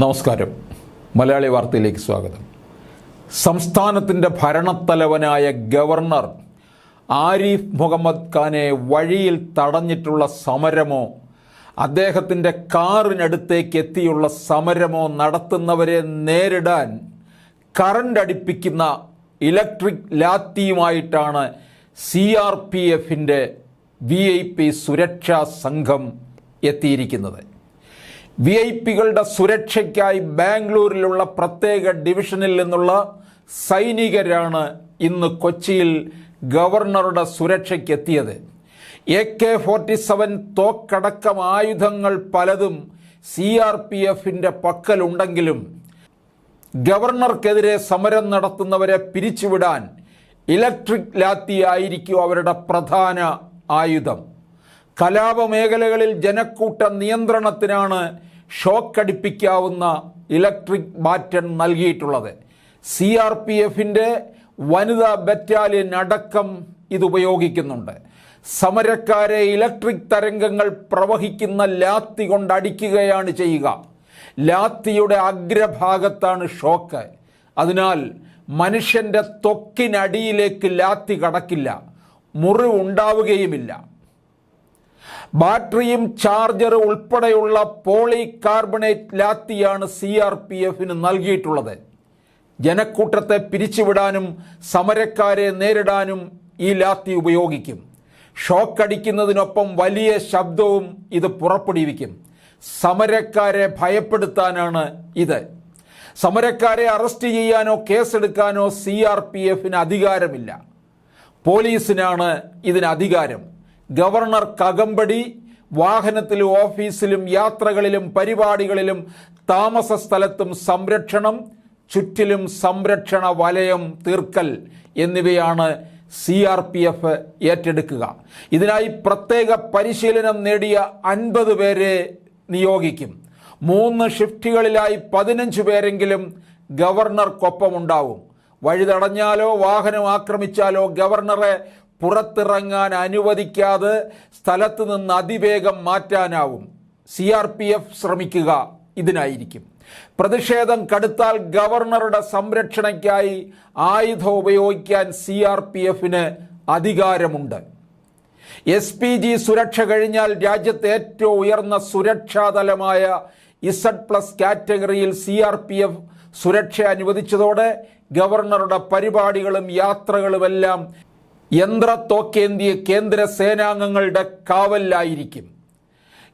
നമസ്കാരം. മലയാളി വാർത്തയിലേക്ക് സ്വാഗതം. സംസ്ഥാനത്തിന്റെ ഭരണത്തലവനായ ഗവർണർ ആരിഫ് മുഹമ്മദ് ഖാനെ വഴിയിൽ തടഞ്ഞിട്ടുള്ള സമരമോ അദ്ദേഹത്തിന്റെ കാറിനടുത്തേക്ക് എത്തിയുള്ള സമരമോ നടത്തുന്നവരെ നേരിടാൻ കറണ്ട് അടിപ്പിക്കുന്ന ഇലക്ട്രിക് ലാത്തിയുമായിട്ടാണ് സി ആർ പി എഫിന്റെ വി ഐ പി സുരക്ഷാ സംഘം എത്തിയിരിക്കുന്നത്. വി ഐ പികളുടെ സുരക്ഷയ്ക്കായി ബാംഗ്ലൂരിലുള്ള പ്രത്യേക ഡിവിഷനിൽ നിന്നുള്ള സൈനികരാണ് ഇന്ന് കൊച്ചിയിൽ ഗവർണറുടെ സുരക്ഷയ്ക്കെത്തിയത്. എ കെ ഫോർട്ടി സെവൻ തോക്കടക്കം ആയുധങ്ങൾ പലതും സി ആർ പി എഫിന്റെ പക്കലുണ്ടെങ്കിലും ഗവർണർക്കെതിരെ സമരം നടത്തുന്നവരെ പിരിച്ചുവിടാൻ ഇലക്ട്രിക് ലാത്തി ആയിരിക്കും അവരുടെ പ്രധാന ആയുധം. കലാപമേഖലകളിൽ ജനക്കൂട്ട നിയന്ത്രണത്തിനാണ് ഷോക്കടിപ്പിക്കാവുന്ന ഇലക്ട്രിക് ബാറ്റൺ നൽകിയിട്ടുള്ളത്. സി ആർ പി എഫിന്റെ വനിതാ ബറ്റാലിയൻ അടക്കം ഇതുപയോഗിക്കുന്നുണ്ട് സമരക്കാരെ ഇലക്ട്രിക് തരംഗങ്ങൾ പ്രവഹിക്കുന്ന ലാത്തി കൊണ്ട് അടിക്കുകയാണ് ചെയ്യുക. ലാത്തിയുടെ അഗ്രഭാഗത്താണ് ഷോക്ക്. അതിനാൽ മനുഷ്യന്റെ തൊക്കിനടിയിലേക്ക് ലാത്തി കടക്കില്ല. മുറിവ് ഉണ്ടാവുകയുമില്ല ബാറ്ററിയും ചാർജറും ഉൾപ്പെടെയുള്ള പോളി കാർബണേറ്റ് ലാത്തിയാണ് സി ആർ പി എഫിന് നൽകിയിട്ടുള്ളത്. ജനക്കൂട്ടത്തെ പിരിച്ചുവിടാനും സമരക്കാരെ നേരിടാനും ഈ ലാത്തി ഉപയോഗിക്കും. ഷോക്ക് ഷോക്കടിക്കുന്നതിനൊപ്പം വലിയ ശബ്ദവും ഇത് പുറപ്പെടുവിക്കും. സമരക്കാരെ ഭയപ്പെടുത്താനാണ് ഇത്. സമരക്കാരെ അറസ്റ്റ് ചെയ്യാനോ കേസെടുക്കാനോ സി ആർ പി എഫിന് അധികാരമില്ല. പോലീസിനാണ് ഇതിന് അധികാരം. ഗവർണർ കകമ്പടി വാഹനത്തിലും ഓഫീസിലും യാത്രകളിലും പരിപാടികളിലും താമസ സ്ഥലത്തും സംരക്ഷണം ചുറ്റിലും സംരക്ഷണ വലയം തീർക്കൽ എന്നിവയാണ് സി ആർ പി എഫ് ഏറ്റെടുക്കുക. ഇതിനായി പ്രത്യേക പരിശീലനം നേടിയ അൻപത് പേരെ നിയോഗിക്കും. മൂന്ന് ഷിഫ്റ്റുകളിലായി പതിനഞ്ച് പേരെങ്കിലും ഗവർണർക്കൊപ്പമുണ്ടാവും. വഴിതടഞ്ഞാലോ വാഹനം ആക്രമിച്ചാലോ ഗവർണറെ പുറത്തിറങ്ങാൻ അനുവദിക്കാതെ സ്ഥലത്ത് നിന്ന് അതിവേഗം മാറ്റാനാവും. സി ആർ പി എഫ് ശ്രമിക്കുക. ഇതിനായിരിക്കും. പ്രതിഷേധം കടുത്താൽ ഗവർണറുടെ സംരക്ഷണയ്ക്കായി ആയുധം ഉപയോഗിക്കാൻ സി ആർ പി എഫിന് അധികാരമുണ്ട്. എസ് പി ജി സുരക്ഷ കഴിഞ്ഞാൽ രാജ്യത്തെ ഏറ്റവും ഉയർന്ന സുരക്ഷാതലമായ ഇസഡ് പ്ലസ് കാറ്റഗറിയിൽ സി ആർ പി എഫ് സുരക്ഷ അനുവദിച്ചതോടെ ഗവർണറുടെ പരിപാടികളും യാത്രകളുമെല്ലാം യന്ത്രത്തോക്കേന്തിയ കേന്ദ്ര സേനാംഗങ്ങളുടെ കാവലിലായിരിക്കും.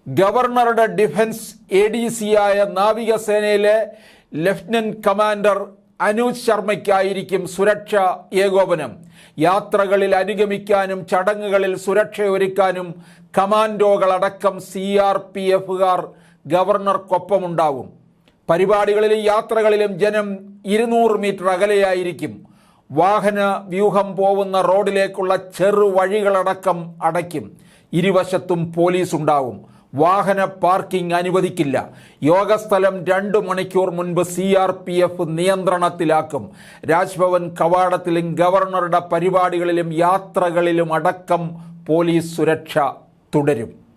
ഗവർണറുടെ ഡിഫൻസ് എ ഡി സിയായ നാവികസേനയിലെ ലഫ്റ്റനന്റ് കമാൻഡർ അനൂജ് ശർമ്മയ്ക്കായിരിക്കും സുരക്ഷ ഏകോപനം. യാത്രകളിൽ അനുഗമിക്കാനും ചടങ്ങുകളിൽ സുരക്ഷ ഒരുക്കാനും കമാൻഡോകളടക്കം സി ആർ പി എഫുകാർ ഗവർണർക്കൊപ്പമുണ്ടാവും. പരിപാടികളിലും യാത്രകളിലും ജനം ഇരുന്നൂറ് മീറ്റർ അകലെയായിരിക്കും. വാഹന വ്യൂഹം പോകുന്ന റോഡിലേക്കുള്ള ചെറുവഴികളടക്കം അടയ്ക്കും. ഇരുവശത്തും പോലീസ് ഉണ്ടാവും വാഹന പാർക്കിംഗ് അനുവദിക്കില്ല. യോഗസ്ഥലം രണ്ടു മണിക്കൂർ മുൻപ് സി ആർ പി എഫ് നിയന്ത്രണത്തിലാക്കും. രാജ്ഭവൻ കവാടത്തിലും ഗവർണറുടെ പരിപാടികളിലും യാത്രകളിലും അടക്കം പോലീസ് സുരക്ഷ തുടരും.